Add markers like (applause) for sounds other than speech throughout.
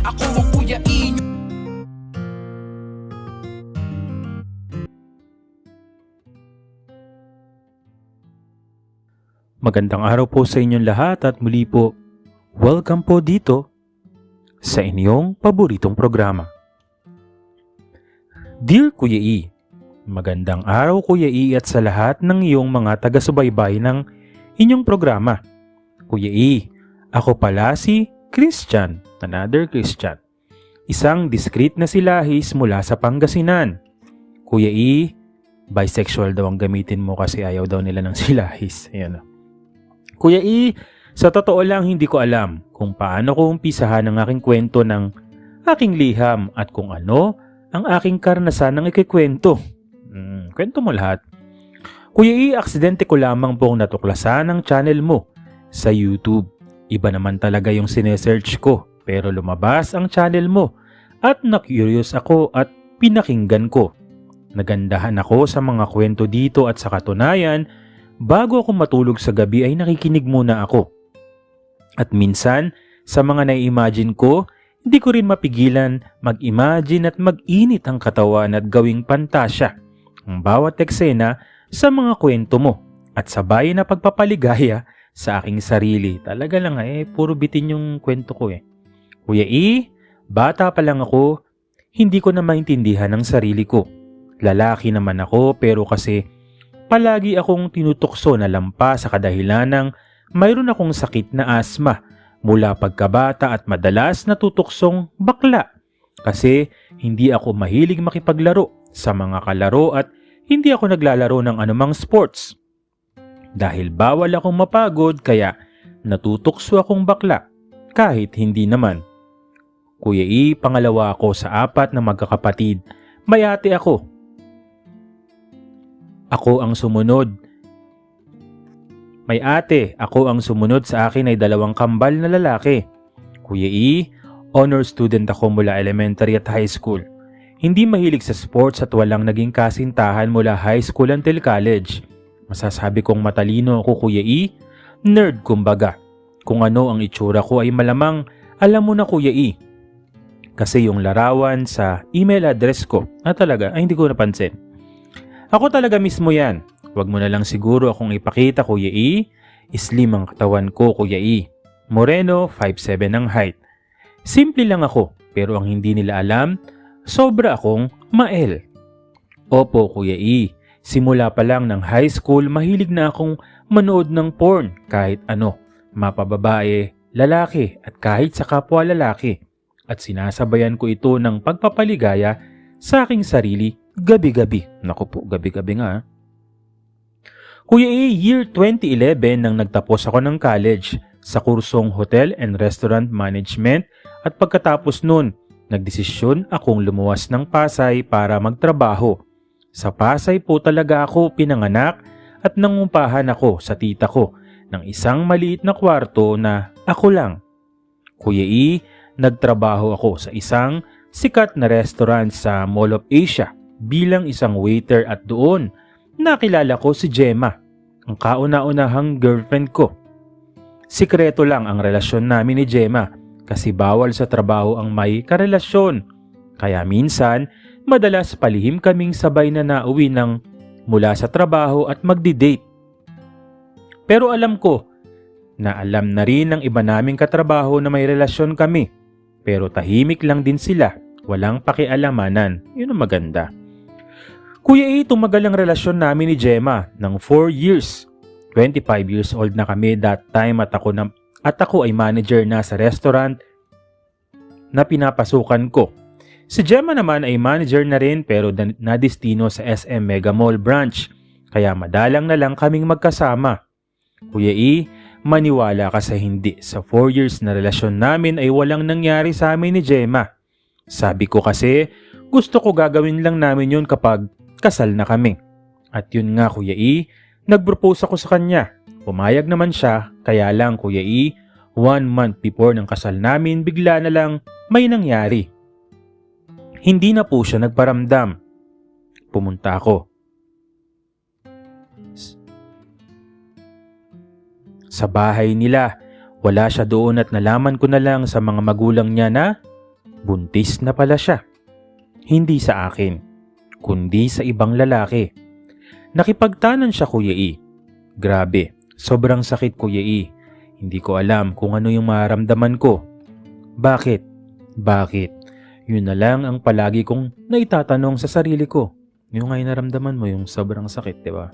Ako ang Kuya E Magandang araw po sa inyong lahat at muli po, welcome po dito sa inyong paboritong programa. Dear Kuya E, magandang araw Kuya E at sa lahat ng iyong mga taga-subaybay ng inyong programa. Kuya E, ako pala si Christian, another Christian. Isang discreet na silahis mula sa Pangasinan. Kuya E, bisexual daw ang gamitin mo kasi ayaw daw nila ng (laughs) silahis. Ayan. Kuya E, sa totoo lang hindi ko alam kung paano ko umpisahan ang aking kwento ng aking liham at kung ano ang aking karanasan ng ikikwento. Hmm, kwento mo lahat. Kuya E, aksidente ko lamang pong natuklasan ang channel mo sa YouTube. Iba naman talaga yung sinesearch ko pero lumabas ang channel mo at na-curious ako at pinakinggan ko. Nagandahan ako sa mga kwento dito at sa katunayan bago ako matulog sa gabi ay nakikinig muna ako. At minsan, sa mga nai-imagine ko, hindi ko rin mapigilan mag-imagine at mag-init ang katawan at gawing pantasya ang bawat eksena sa mga kwento mo at sabay na pagpapaligaya sa aking sarili. Talaga lang eh, puro bitin yung kwento ko eh. Kuya E, bata pa lang ako, hindi ko na maintindihan ang sarili ko. Lalaki naman ako pero kasi palagi akong tinutukso na lampa sa kadahilan ng mayroon akong sakit na asma mula pagkabata at madalas natutuksong bakla kasi hindi ako mahilig makipaglaro sa mga kalaro at hindi ako naglalaro ng anumang sports. Dahil bawal akong mapagod kaya natutukso akong bakla kahit hindi naman. Kuya E, pangalawa ako sa apat na magkakapatid. May ate ako ako ang sumunod. May ate, ako ang sumunod sa akin ay dalawang kambal na lalaki. Kuya E, honor student ako mula elementary at high school. Hindi mahilig sa sports at walang naging kasintahan mula high school until college. Masasabi kong matalino ako Kuya E, nerd kumbaga. Kung ano ang itsura ko ay malamang alam mo na Kuya E. Kasi yung larawan sa email address ko na talaga ay hindi ko napansin. Ako talaga mismo yan. Huwag mo na lang siguro akong ipakita Kuya E. Slim ang katawan ko Kuya E. Moreno, 5'7 ang height. Simple lang ako pero ang hindi nila alam, sobra akong mael. Opo Kuya E, simula pa lang ng high school mahilig na akong manood ng porn kahit ano, mapababae, lalaki at kahit sa kapwa lalaki. At sinasabayan ko ito ng pagpapaligaya sa aking sarili gabi-gabi. Naku po, gabi-gabi nga. ah. Kuya A, year 2011 nang nagtapos ako ng college sa kursong Hotel and Restaurant Management at pagkatapos nun, nagdesisyon akong lumuwas ng Pasay para magtrabaho. Sa Pasay po talaga ako pinanganak at nangumpahan ako sa tita ko ng isang maliit na kwarto na ako lang. Kuya E, nagtrabaho ako sa isang sikat na restaurant sa Mall of Asia bilang isang waiter at doon nakilala ko si Gemma, ang kauna-unahang girlfriend ko. Sikreto lang ang relasyon namin ni Gemma kasi bawal sa trabaho ang may karelasyon. Kaya minsan, madalas palihim kaming sabay na nauwi ng mula sa trabaho at magdi-date. Pero alam ko na alam na rin ng iba naming katrabaho na may relasyon kami. Pero tahimik lang din sila, walang pakialamanan. Yun ang maganda. Kuya E, tumagal ang relasyon namin ni Gemma ng 4 years. 25 years old na kami that time at ako, na, at ako ay manager na sa restaurant na pinapasukan ko. Si Gemma naman ay manager na rin pero na- nadistino sa SM Mega Mall branch kaya madalang na lang kaming magkasama. Kuya E, maniwala ka sa hindi. Sa 4 years na relasyon namin ay walang nangyari sa amin ni Gemma. Sabi ko kasi gusto ko gagawin lang namin yun kapag kasal na kami. At yun nga Kuya E, nag-propose ako sa kanya. Pumayag naman siya, kaya lang Kuya E, one month before ng kasal namin bigla na lang may nangyari. Hindi na po siya nagparamdam. Pumunta ako. Sa bahay nila, wala siya doon at nalaman ko na lang sa mga magulang niya na buntis na pala siya. Hindi sa akin, kundi sa ibang lalaki. Nakipagtanan siya Kuya E. Grabe, sobrang sakit Kuya E. Hindi ko alam kung ano yung maramdaman ko. Bakit? Bakit? Yun na lang ang palagi kong naitatanong sa sarili ko. Yung yung naramdaman mo yung sobrang sakit, di ba?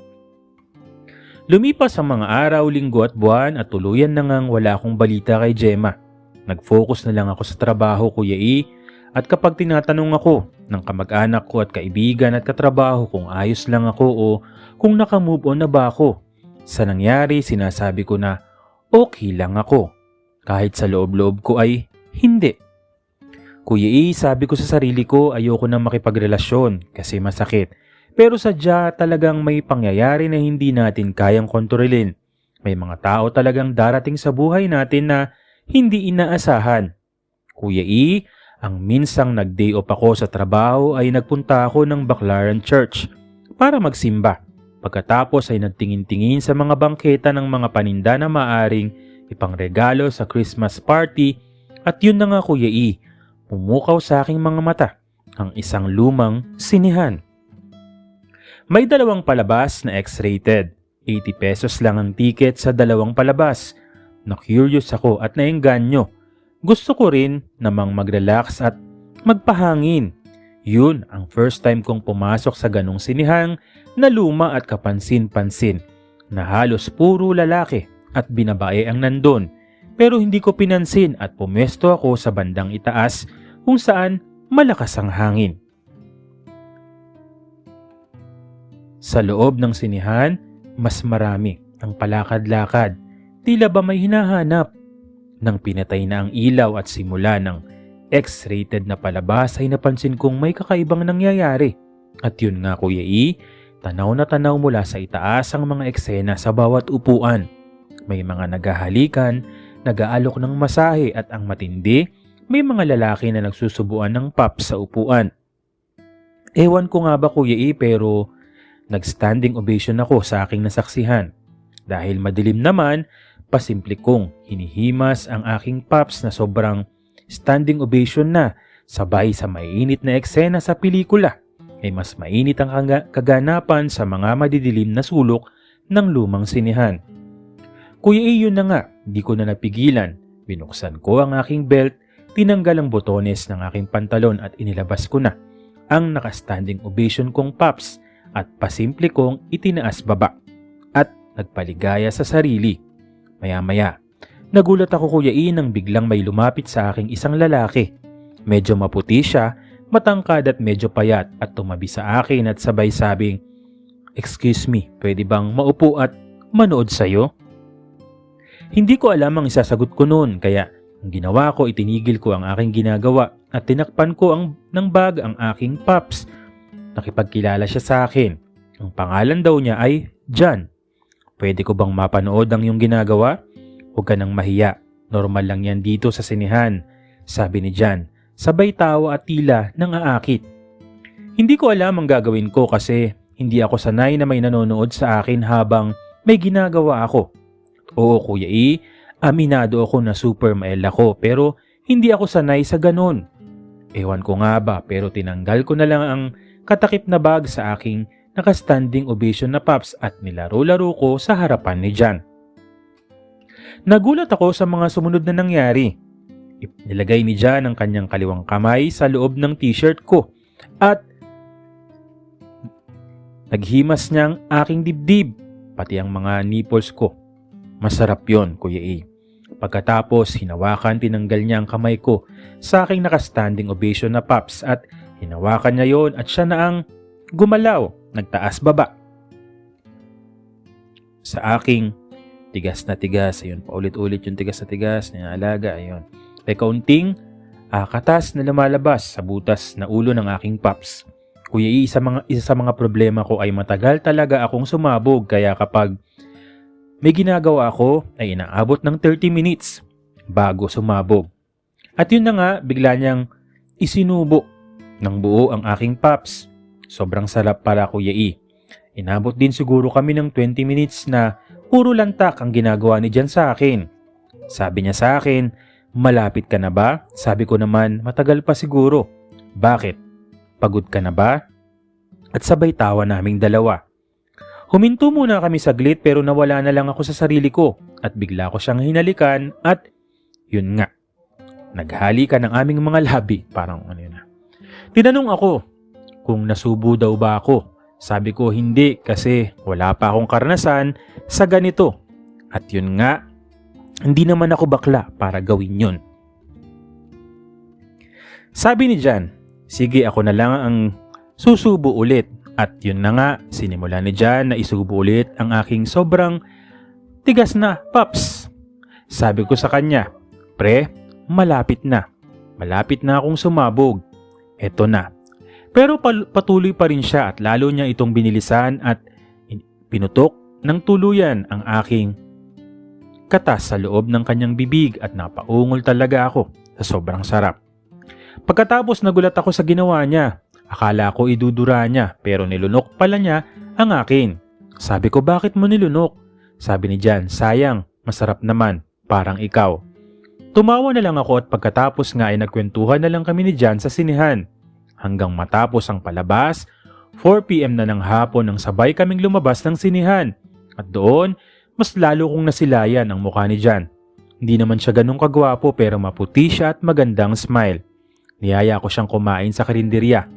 Lumipas ang mga araw, linggo at buwan at tuluyan na ngang wala akong balita kay Gemma. Nag-focus na lang ako sa trabaho, Kuya E, at kapag tinatanong ako ng kamag-anak ko at kaibigan at katrabaho kung ayos lang ako o kung nakamove on na ba ako, sa nangyari sinasabi ko na okay lang ako. Kahit sa loob-loob ko ay hindi. Kuya E, sabi ko sa sarili ko ayoko na makipagrelasyon kasi masakit. Pero sadya talagang may pangyayari na hindi natin kayang kontrolin. May mga tao talagang darating sa buhay natin na hindi inaasahan. Kuya E, ang minsang nag-day off ako sa trabaho ay nagpunta ako ng Baclaran Church para magsimba. Pagkatapos ay nagtingin-tingin sa mga bangketa ng mga paninda na maaring ipangregalo sa Christmas party at yun na nga Kuya E, pumukaw sa aking mga mata ang isang lumang sinihan. May dalawang palabas na X-rated. 80 pesos lang ang ticket sa dalawang palabas. Na-curious ako at naengganyo. Gusto ko rin namang mag-relax at magpahangin. Yun ang first time kong pumasok sa ganong sinihang na luma at kapansin-pansin na halos puro lalaki at binabae ang nandun. Pero hindi ko pinansin at pumesto ako sa bandang itaas kung saan malakas ang hangin. Sa loob ng sinihan, mas marami ang palakad-lakad. Tila ba may hinahanap? Nang pinatay na ang ilaw at simula ng X-rated na palabas ay napansin kong may kakaibang nangyayari. At yun nga Kuya E, tanaw na tanaw mula sa itaas ang mga eksena sa bawat upuan. May mga naghahalikan, nag-aalok ng masahe at ang matindi, may mga lalaki na nagsusubuan ng pop sa upuan. Ewan ko nga ba Kuya E pero Nag-standing ovation ako sa aking nasaksihan. Dahil madilim naman, pasimple kong hinihimas ang aking paps na sobrang standing ovation na sabay sa mainit na eksena sa pelikula ay mas mainit ang kaga- kaganapan sa mga madidilim na sulok ng lumang sinihan. Kuya iyon na nga, di ko na napigilan. Binuksan ko ang aking belt, tinanggal ang botones ng aking pantalon at inilabas ko na ang nakastanding ovation kong paps at pasimple kong itinaas baba at nagpaligaya sa sarili. Maya-maya, nagulat ako kuya E nang biglang may lumapit sa aking isang lalaki. Medyo maputi siya, matangkad at medyo payat at tumabi sa akin at sabay sabing, Excuse me, pwede bang maupo at manood sa'yo? Hindi ko alam ang isasagot ko noon kaya ang ginawa ko itinigil ko ang aking ginagawa at tinakpan ko ang, ng bag ang aking paps Nakipagkilala siya sa akin. Ang pangalan daw niya ay John. Pwede ko bang mapanood ang iyong ginagawa? Huwag ka nang mahiya. Normal lang yan dito sa sinihan. Sabi ni John. Sabay tawa at tila nang aakit. Hindi ko alam ang gagawin ko kasi hindi ako sanay na may nanonood sa akin habang may ginagawa ako. Oo Kuya E, aminado ako na super mael ako pero hindi ako sanay sa ganon. Ewan ko nga ba pero tinanggal ko na lang ang katakip na bag sa aking nakastanding ovation na paps at nilaro-laro ko sa harapan ni John. Nagulat ako sa mga sumunod na nangyari. Nilagay ni John ang kanyang kaliwang kamay sa loob ng t-shirt ko at naghimas niyang aking dibdib pati ang mga nipples ko. Masarap yon, Kuya A. Pagkatapos, hinawakan tinanggal niya ang kamay ko sa aking nakastanding ovation na paps at Hinawakan niya yon at siya na ang gumalaw, nagtaas baba. Sa aking tigas na tigas, ayun, paulit-ulit yung tigas na tigas, alaga, ayun. May kaunting uh, katas na lumalabas sa butas na ulo ng aking paps. Kuya, isa, mga, isa sa mga problema ko ay matagal talaga akong sumabog kaya kapag may ginagawa ako ay inaabot ng 30 minutes bago sumabog. At yun na nga, bigla niyang isinubo ng buo ang aking paps. Sobrang sarap para Kuya E. Inabot din siguro kami ng 20 minutes na puro lantak ang ginagawa ni Jan sa akin. Sabi niya sa akin, Malapit ka na ba? Sabi ko naman, matagal pa siguro. Bakit? Pagod ka na ba? At sabay tawa naming dalawa. Huminto muna kami saglit pero nawala na lang ako sa sarili ko at bigla ko siyang hinalikan at yun nga. Naghalikan ng aming mga labi. Parang ano yun na. Tinanong ako kung nasubo daw ba ako. Sabi ko hindi kasi wala pa akong karanasan sa ganito. At yun nga, hindi naman ako bakla para gawin yun. Sabi ni Jan, sige ako na lang ang susubo ulit. At yun na nga, sinimula ni Jan na isubo ulit ang aking sobrang tigas na paps. Sabi ko sa kanya, pre, malapit na. Malapit na akong sumabog. Eto na. Pero patuloy pa rin siya at lalo niya itong binilisan at in- pinutok ng tuluyan ang aking katas sa loob ng kanyang bibig at napaungol talaga ako sa sobrang sarap. Pagkatapos nagulat ako sa ginawa niya. Akala ko idudura niya pero nilunok pala niya ang akin. Sabi ko bakit mo nilunok? Sabi ni Jan, sayang, masarap naman, parang ikaw. Tumawa na lang ako at pagkatapos nga ay nagkwentuhan na lang kami ni Jan sa sinihan. Hanggang matapos ang palabas, 4pm na ng hapon nang sabay kaming lumabas ng sinihan. At doon, mas lalo kong nasilayan ang mukha ni Jan. Hindi naman siya ganun kagwapo pero maputi siya at magandang smile. Niyaya ko siyang kumain sa karinderya.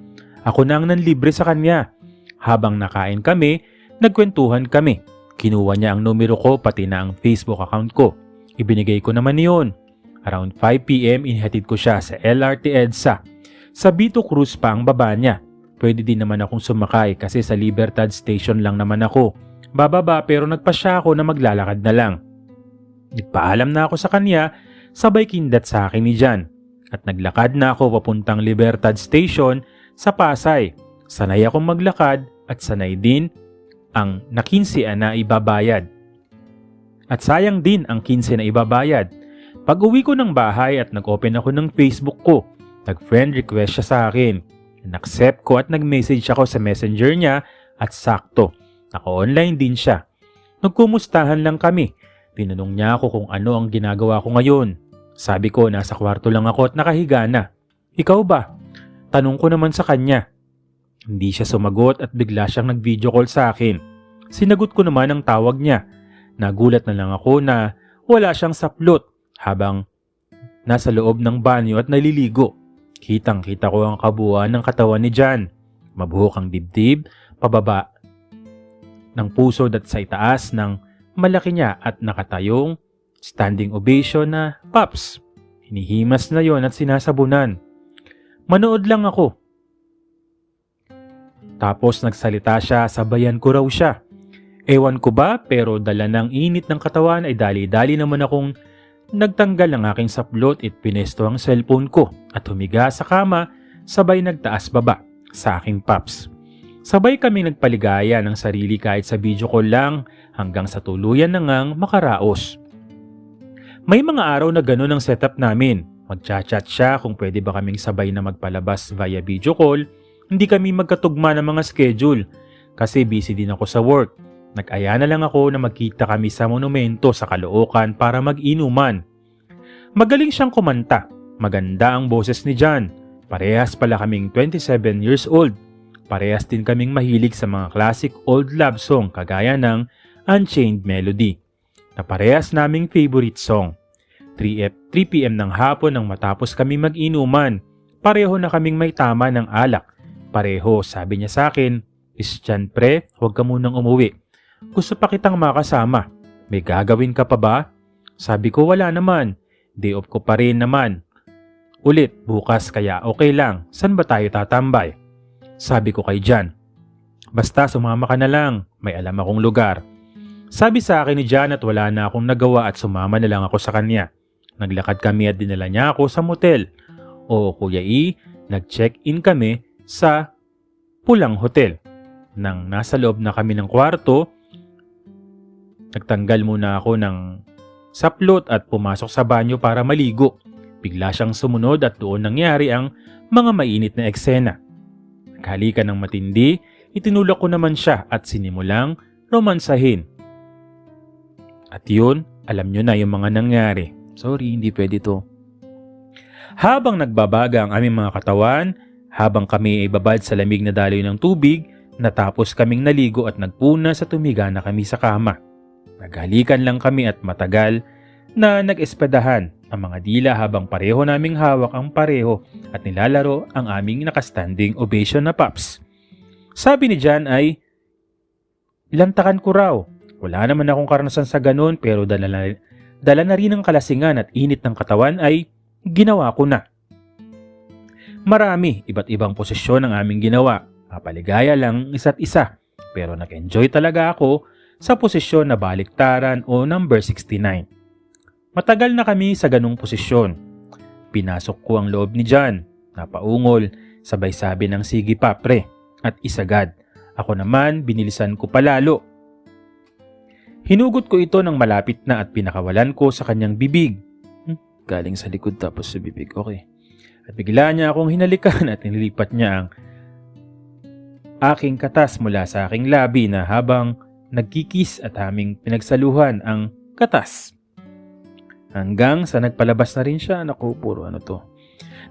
Ako na ang nanlibre sa kanya. Habang nakain kami, nagkwentuhan kami. Kinuha niya ang numero ko pati na ang Facebook account ko. Ibinigay ko naman niyon. Around 5pm, inihatid ko siya sa LRT EDSA. Sa Bito Cruz pa ang baba niya. Pwede din naman akong sumakay kasi sa Libertad Station lang naman ako. Bababa pero nagpasya ako na maglalakad na lang. Nagpaalam na ako sa kanya, sabay kindat sa akin ni Jan. At naglakad na ako papuntang Libertad Station sa Pasay. Sanay akong maglakad at sanay din ang na 15 na ibabayad. At sayang din ang 15 na ibabayad. Pag uwi ko ng bahay at nag-open ako ng Facebook ko, nag-friend request siya sa akin. Naccept ko at nag-message ako sa messenger niya at sakto. Naka-online din siya. Nagkumustahan lang kami. Tinanong niya ako kung ano ang ginagawa ko ngayon. Sabi ko nasa kwarto lang ako at nakahiga na. Ikaw ba? Tanong ko naman sa kanya. Hindi siya sumagot at bigla siyang nag-video call sa akin. Sinagot ko naman ang tawag niya. Nagulat na lang ako na wala siyang saplot habang nasa loob ng banyo at naliligo. Kitang kita ko ang kabuuan ng katawan ni Jan. Mabuhok ang dibdib, pababa ng puso at sa itaas ng malaki niya at nakatayong standing ovation na Paps. Hinihimas na yon at sinasabunan. Manood lang ako. Tapos nagsalita siya, sabayan ko raw siya. Ewan ko ba pero dala ng init ng katawan ay dali-dali naman akong nagtanggal ng aking saplot at pinesto ang cellphone ko at humiga sa kama sabay nagtaas baba sa aking paps. Sabay kami nagpaligaya ng sarili kahit sa video call lang hanggang sa tuluyan na ngang makaraos. May mga araw na gano'n ang setup namin. Magchat-chat siya kung pwede ba kaming sabay na magpalabas via video call. Hindi kami magkatugma ng mga schedule kasi busy din ako sa work. Nag-aya na lang ako na magkita kami sa monumento sa Caloocan para mag-inuman. Magaling siyang kumanta. Maganda ang boses ni John. Parehas pala kaming 27 years old. Parehas din kaming mahilig sa mga classic old love song kagaya ng Unchained Melody na parehas naming favorite song. 3, 3pm ng hapon nang matapos kami mag-inuman. Pareho na kaming may tama ng alak. Pareho, sabi niya sa akin, Christian pre, huwag ka munang umuwi. Gusto pa kitang makasama. May gagawin ka pa ba? Sabi ko wala naman. Day off ko pa rin naman. Ulit, bukas kaya okay lang. San ba tayo tatambay? Sabi ko kay Jan. Basta sumama ka na lang. May alam akong lugar. Sabi sa akin ni Jan at wala na akong nagawa at sumama na lang ako sa kanya. Naglakad kami at dinala niya ako sa motel. O Kuya E, nag-check-in kami sa Pulang Hotel. Nang nasa loob na kami ng kwarto, nagtanggal muna ako ng saplot at pumasok sa banyo para maligo. Bigla siyang sumunod at doon nangyari ang mga mainit na eksena. Naghalikan ng matindi, itinulak ko naman siya at sinimulang romansahin. At yun, alam nyo na yung mga nangyari. Sorry, hindi pwede to. Habang nagbabaga ang aming mga katawan, habang kami ay babad sa lamig na daloy ng tubig, natapos kaming naligo at nagpuna sa tumiga na kami sa kama. Naghalikan lang kami at matagal na nag-espedahan ang mga dila habang pareho naming hawak ang pareho at nilalaro ang aming nakastanding ovation na paps. Sabi ni Jan ay, Lantakan ko raw. Wala naman akong karanasan sa ganun pero dala dala na rin ng kalasingan at init ng katawan ay ginawa ko na. Marami, iba't ibang posisyon ang aming ginawa. Mapaligaya lang isa't isa. Pero nag-enjoy talaga ako sa posisyon na baliktaran o number 69. Matagal na kami sa ganung posisyon. Pinasok ko ang loob ni John. Napaungol, sabay sabi ng sige pa pre, at isagad. Ako naman, binilisan ko palalo. Hinugot ko ito ng malapit na at pinakawalan ko sa kanyang bibig. Hmm, galing sa likod tapos sa bibig, okay. At bigla niya akong hinalikan at nilipat niya ang aking katas mula sa aking labi na habang nagkikis at aming pinagsaluhan ang katas. Hanggang sa nagpalabas na rin siya, naku, puro ano to.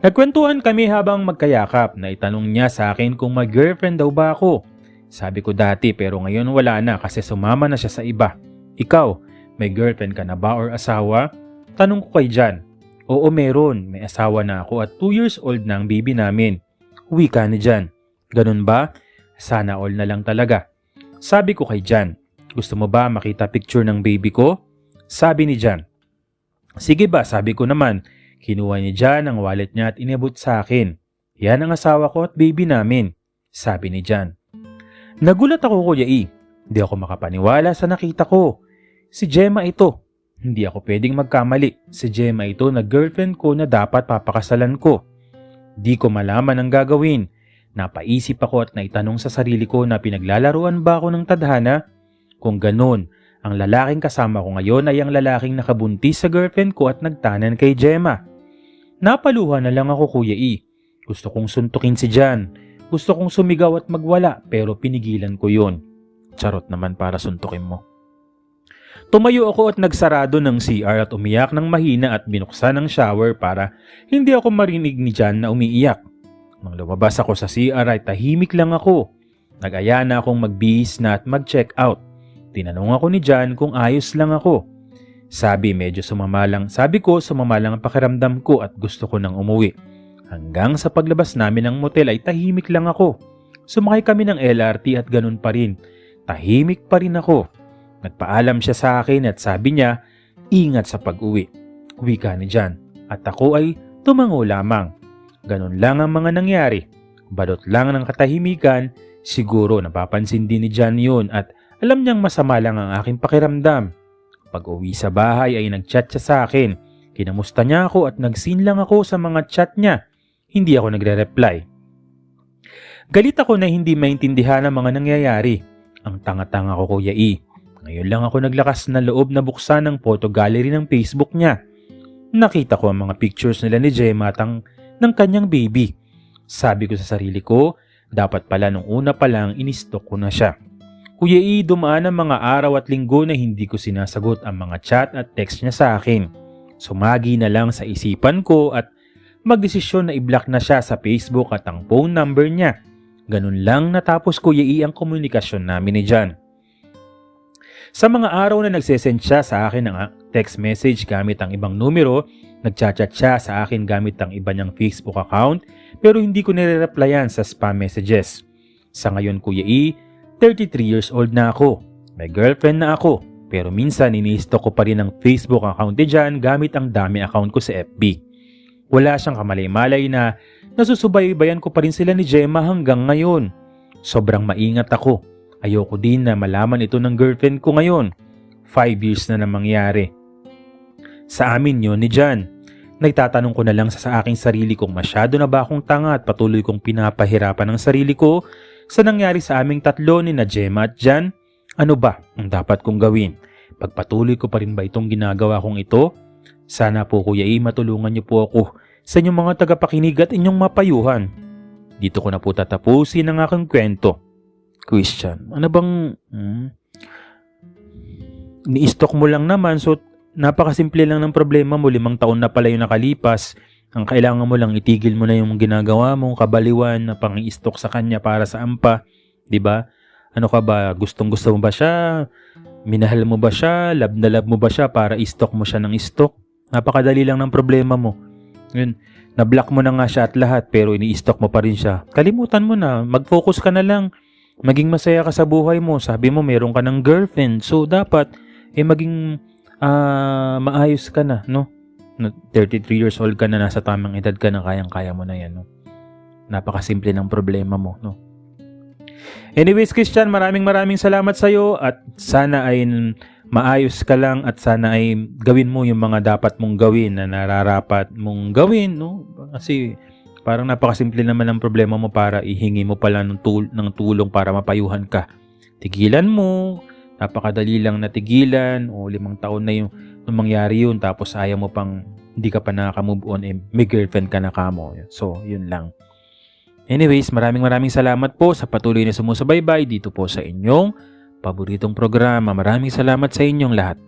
Nagkwentuhan kami habang magkayakap na itanong niya sa akin kung may girlfriend daw ba ako. Sabi ko dati pero ngayon wala na kasi sumama na siya sa iba. Ikaw, may girlfriend ka na ba or asawa? Tanong ko kay Jan. Oo meron, may asawa na ako at 2 years old na ang baby namin. Uwi ka ni Jan. Ganun ba? Sana all na lang talaga. Sabi ko kay Jan, gusto mo ba makita picture ng baby ko? Sabi ni Jan, Sige ba, sabi ko naman. Kinuha ni Jan ang wallet niya at inabot sa akin. Yan ang asawa ko at baby namin. Sabi ni Jan. Nagulat ako kuya E. Hindi ako makapaniwala sa nakita ko. Si Gemma ito. Hindi ako pwedeng magkamali. Si Gemma ito na girlfriend ko na dapat papakasalan ko. Di ko malaman ang gagawin. Napaisip ako at naitanong sa sarili ko na pinaglalaruan ba ako ng tadhana? Kung ganun, ang lalaking kasama ko ngayon ay ang lalaking nakabuntis sa girlfriend ko at nagtanan kay Gemma. Napaluha na lang ako kuya E. Gusto kong suntukin si Jan. Gusto kong sumigaw at magwala pero pinigilan ko yon. Charot naman para suntukin mo. Tumayo ako at nagsarado ng CR at umiyak ng mahina at binuksan ang shower para hindi ako marinig ni Jan na umiiyak. Nang lumabas ako sa CR ay tahimik lang ako. Nag-aya na akong magbihis na at mag-check out. Tinanong ako ni Jan kung ayos lang ako. Sabi medyo sumama lang, sabi ko sumama lang ang pakiramdam ko at gusto ko nang umuwi. Hanggang sa paglabas namin ng motel ay tahimik lang ako. Sumakay kami ng LRT at ganun pa rin. Tahimik pa rin ako. Nagpaalam siya sa akin at sabi niya, ingat sa pag-uwi. Uwi ka ni Jan. At ako ay tumango lamang. Ganun lang ang mga nangyari. Balot lang ng katahimikan, siguro napapansin din ni Jan yun at alam niyang masama lang ang aking pakiramdam. Pag uwi sa bahay ay nagchat siya sa akin. Kinamusta niya ako at nagsin lang ako sa mga chat niya. Hindi ako nagre-reply. Galit ako na hindi maintindihan ang mga nangyayari. Ang tanga-tanga ko kuya E. Ngayon lang ako naglakas na loob na buksan ang photo gallery ng Facebook niya. Nakita ko ang mga pictures nila ni Gemma at ang, ng kanyang baby. Sabi ko sa sarili ko, dapat pala nung una pa lang inistok ko na siya. Kuya E, dumaan ang mga araw at linggo na hindi ko sinasagot ang mga chat at text niya sa akin. Sumagi na lang sa isipan ko at magdesisyon na i-block na siya sa Facebook at ang phone number niya. Ganun lang natapos Kuya E ang komunikasyon namin ni John. Sa mga araw na nagsesend siya sa akin ng text message gamit ang ibang numero, nagchat-chat siya sa akin gamit ang iba niyang Facebook account pero hindi ko nire-replyan sa spam messages. Sa ngayon Kuya E, 33 years old na ako. May girlfriend na ako pero minsan iniisto ko pa rin ang Facebook account ni gamit ang dami account ko sa FB. Wala siyang kamalay-malay na nasusubaybayan ko pa rin sila ni Gemma hanggang ngayon. Sobrang maingat ako. Ayoko din na malaman ito ng girlfriend ko ngayon. Five years na na mangyari. Sa amin yon ni Jan. Nagtatanong ko na lang sa, sa aking sarili kung masyado na ba akong tanga at patuloy kong pinapahirapan ang sarili ko sa nangyari sa aming tatlo ni na Gemma at Jan. Ano ba ang dapat kong gawin? Pagpatuloy ko pa rin ba itong ginagawa kong ito? Sana po Kuya E matulungan niyo po ako sa inyong mga tagapakinig at inyong mapayuhan. Dito ko na po tatapusin ang aking kwento. Christian, ano bang... Hmm, ni-stock mo lang naman so napakasimple lang ng problema mo. Limang taon na pala yung nakalipas. Ang kailangan mo lang itigil mo na yung ginagawa mong kabaliwan na pang-i-stock sa kanya para sa ampa, 'di ba? Ano ka ba? Gustong gusto mo ba siya? Minahal mo ba siya? Love na love mo ba siya para i-stock mo siya ng stock? Napakadali lang ng problema mo. Yun, na-block mo na nga siya at lahat pero ini-stock mo pa rin siya. Kalimutan mo na, mag-focus ka na lang. Maging masaya ka sa buhay mo. Sabi mo meron ka ng girlfriend. So dapat eh maging ah, maayos ka na, no? No, 33 years old ka na, nasa tamang edad ka na, kayang-kaya mo na yan, no? Napakasimple ng problema mo, no? Anyways, Christian, maraming maraming salamat sa iyo at sana ay maayos ka lang at sana ay gawin mo yung mga dapat mong gawin na nararapat mong gawin, no? Kasi parang napakasimple naman ng problema mo para ihingi mo pala ng, tul- ng tulong para mapayuhan ka. Tigilan mo, napakadali lang na tigilan o limang taon na yung nung mangyari yun tapos ayaw mo pang hindi ka pa nakaka-move on eh, may girlfriend ka na kamo. So, yun lang. Anyways, maraming maraming salamat po sa patuloy na sumusubaybay dito po sa inyong paboritong programa. Maraming salamat sa inyong lahat.